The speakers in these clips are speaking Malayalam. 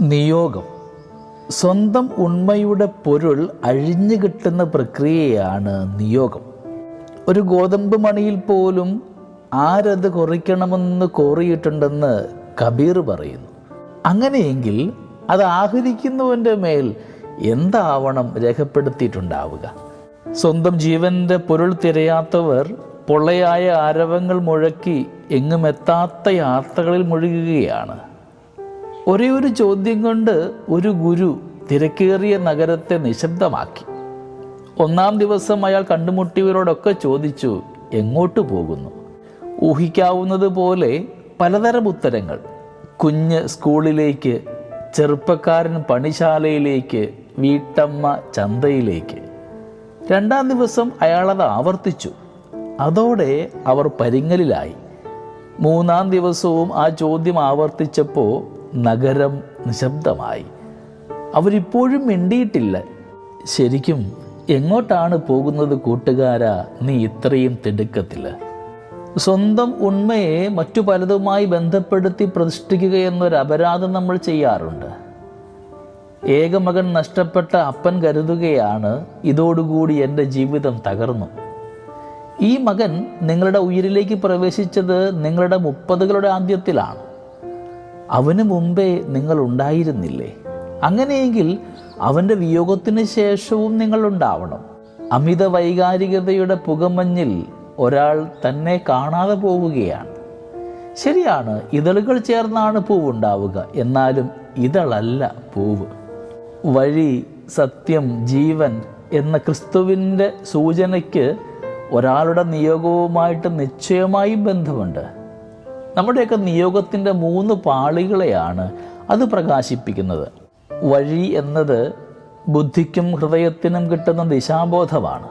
നിയോഗം. സ്വന്തം ഉണ്മയുടെ പൊരുൾ അഴിഞ്ഞു കിട്ടുന്ന പ്രക്രിയയാണ് നിയോഗം. ഒരു ഗോതമ്പ് മണിയിൽ പോലും ആരത് കുറിക്കണമെന്ന് കോറിയിട്ടുണ്ടെന്ന് കബീർ പറയുന്നു. അങ്ങനെയെങ്കിൽ അത് ആഹരിക്കുന്നവന്റെ മേൽ എന്താവണം രേഖപ്പെടുത്തിയിട്ടുണ്ടാവുക? സ്വന്തം ജീവന്റെ പൊരുൾ തിരയാത്തവർ പൊള്ളയായ ആരവങ്ങൾ മുഴക്കി എങ്ങുമെത്താത്ത യാത്രകളിൽ മുഴുകുകയാണ്. ഒരേ ഒരു ചോദ്യം കൊണ്ട് ഒരു ഗുരു തിരക്കേറിയ നഗരത്തെ നിശബ്ദമാക്കി. ഒന്നാം ദിവസം അയാൾ കണ്ടുമുട്ടിയവരോടൊക്കെ ചോദിച്ചു എങ്ങോട്ട് പോകുന്നു? ഊഹിക്കാവുന്നത് പോലെ പലതരം ഉത്തരങ്ങൾ. കുഞ്ഞ് സ്കൂളിലേക്ക് ചെറുപ്പക്കാരൻ പണിശാലയിലേക്ക് വീട്ടമ്മ ചന്തയിലേക്ക്. രണ്ടാം ദിവസം അയാളത് ആവർത്തിച്ചു. അതോടെ അവർ പരിങ്ങലിലായി. മൂന്നാം ദിവസവും ആ ചോദ്യം ആവർത്തിച്ചപ്പോൾ നഗരം നിശബ്ദമായി. അവരിപ്പോഴും മിണ്ടിയിട്ടില്ല. ശരിക്കും എങ്ങോട്ടാണ് പോകുന്നത് കൂട്ടുകാരാ നീ ഇത്രയും തിടുക്കത്തിൽ സ്വന്തം ഉണ്മയെ മറ്റു പലതുമായി ബന്ധപ്പെടുത്തി പ്രതിഷ്ഠിക്കുക എന്നൊരു അപരാധം നമ്മൾ ചെയ്യാറുണ്ട്. ഏകമകൻ നഷ്ടപ്പെട്ട അപ്പൻ കരുതുകയാണ് ഇതോടുകൂടി എന്റെ ജീവിതം തകർന്നു. ഈ മകൻ നിങ്ങളുടെ ഉയിരിലേക്ക് പ്രവേശിച്ചത് നിങ്ങളുടെ മുപ്പതുകളുടെ ആദ്യത്തിലാണ്. അവന് മുമ്പേ നിങ്ങൾ ഉണ്ടായിരുന്നില്ലേ? അങ്ങനെയെങ്കിൽ അവന്റെ വിയോഗത്തിന് ശേഷവും നിങ്ങളുണ്ടാവണം അമിത വൈകാരികതയുടെ പുകമഞ്ഞിൽ ഒരാൾ തന്നെ കാണാതെ പോവുകയാണ്. ശരിയാണ് ഇതളുകൾ ചേർന്നാണ് പൂവുണ്ടാവുക എന്നാലും ഇതളല്ല പൂവ്. വഴി സത്യം ജീവൻ എന്ന ക്രിസ്തുവിന്റെ സൂചനയ്ക്ക് ഒരാളുടെ നിയോഗവുമായിട്ട് നിശ്ചയമായും ബന്ധമുണ്ട്. നമ്മുടെയൊക്കെ നിയോഗത്തിന്റെ മൂന്ന് പാളികളെയാണ് അത് പ്രകാശിപ്പിക്കുന്നത്. വഴി എന്നത് ബുദ്ധിക്കും ഹൃദയത്തിനും കിട്ടുന്ന ദിശാബോധമാണ്.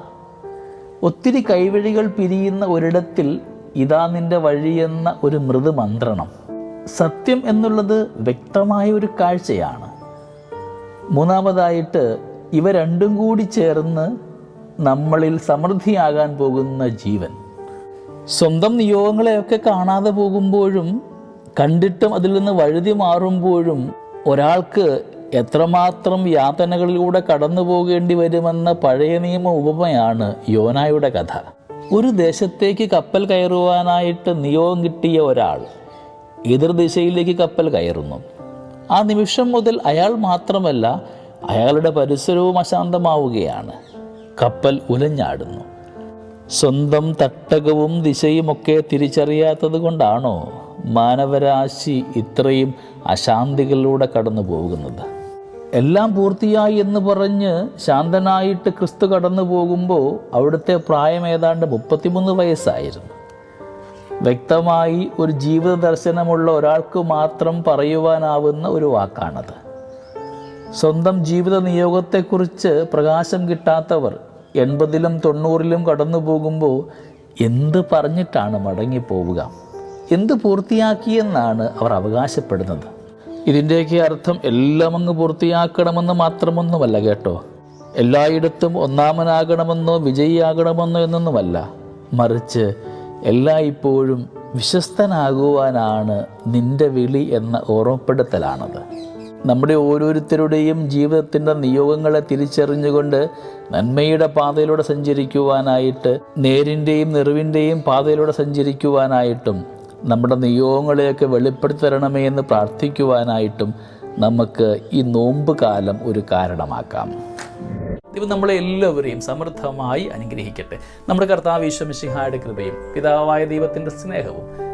ഒത്തിരി കൈവഴികൾ പിരിയുന്ന ഒരിടത്തിൽ ഇതാ നിന്റെ വഴിയെന്ന ഒരു മൃദുമന്ത്രണം. സത്യം എന്നുള്ളത് വ്യക്തമായ ഒരു കാഴ്ചയാണ്. മൂന്നാമതായിട്ട് ഇവ രണ്ടും കൂടി ചേർന്ന് നമ്മളിൽ സമൃദ്ധിയാകാൻ പോകുന്ന ജീവൻ. സ്വന്തം നിയോഗങ്ങളെയൊക്കെ കാണാതെ പോകുമ്പോഴും കണ്ടിട്ടും അതിൽ നിന്ന് വഴുതി മാറുമ്പോഴും ഒരാൾക്ക് എത്രമാത്രം യാതനകളിലൂടെ കടന്നു പോകേണ്ടി വരുമെന്ന പഴയ നിയമ ഉപമയാണ് യോനായുടെ കഥ. ഒരു ദേശത്തേക്ക് കപ്പൽ കയറുവാനായിട്ട് നിയോഗം കിട്ടിയ ഒരാൾ എതിർദിശയിലേക്ക് കപ്പൽ കയറുന്നു. ആ നിമിഷം മുതൽ അയാൾ മാത്രമല്ല അയാളുടെ പരിസരവും അശാന്തമാവുകയാണ്. കപ്പൽ ഉലഞ്ഞാടുന്നു. സ്വന്തം തട്ടകവും ദിശയുമൊക്കെ തിരിച്ചറിയാത്തത് കൊണ്ടാണോ മാനവരാശി ഇത്രയും അശാന്തികളിലൂടെ കടന്നു പോകുന്നത്? എല്ലാം പൂർത്തിയായി എന്ന് പറഞ്ഞ് ശാന്തനായിട്ട് ക്രിസ്തു കടന്നു പോകുമ്പോൾ അവിടുത്തെ പ്രായം ഏതാണ്ട് മുപ്പത്തിമൂന്ന് വയസ്സായിരുന്നു. വ്യക്തമായി ഒരു ജീവിത ദർശനമുള്ള ഒരാൾക്ക് മാത്രം പറയുവാനാവുന്ന ഒരു വാക്കാണത്. സ്വന്തം ജീവിത നിയോഗത്തെക്കുറിച്ച് പ്രകാശം കിട്ടാത്തവർ എൺപതിലും തൊണ്ണൂറിലും കടന്നു പോകുമ്പോൾ എന്ത് പറഞ്ഞിട്ടാണ് മടങ്ങിപ്പോവുക? എന്ത് പൂർത്തിയാക്കിയെന്നാണ് അവർ അവകാശപ്പെടുന്നത്? ഇതിന്റെയൊക്കെ അർത്ഥം എല്ലാം അങ്ങ് പൂർത്തിയാക്കണമെന്ന് മാത്രമൊന്നുമല്ല കേട്ടോ. എല്ലായിടത്തും ഒന്നാമനാകണമെന്നോ വിജയിയാകണമെന്നോ എന്നൊന്നുമല്ല. മറിച്ച് എല്ലായ്പ്പോഴും വിശ്വസ്തനാകുവാനാണ് നിന്റെ വിളി എന്ന ഓർമ്മപ്പെടുത്തലാണത്. നമ്മുടെ ഓരോരുത്തരുടെയും ജീവിതത്തിന്റെ നിയോഗങ്ങളെ തിരിച്ചറിഞ്ഞുകൊണ്ട് നന്മയുടെ പാതയിലൂടെ സഞ്ചരിക്കുവാനായിട്ട് നേരിന്റെയും നിറവിന്റെയും പാതയിലൂടെ സഞ്ചരിക്കുവാനായിട്ടും നമ്മുടെ നിയോഗങ്ങളെയൊക്കെ വെളിപ്പെടുത്തി തരണമേ എന്ന് പ്രാർത്ഥിക്കുവാനായിട്ടും നമുക്ക് ഈ നോമ്പ് കാലം ഒരു കാരണമാക്കാം. ദൈവം നമ്മളെ എല്ലാവരെയും സമൃദ്ധമായി അനുഗ്രഹിക്കട്ടെ. നമ്മുടെ കർത്താവ് ഈശ്വമിഷിഹായുടെ കൃപയും പിതാവായ ദൈവത്തിന്റെ സ്നേഹവും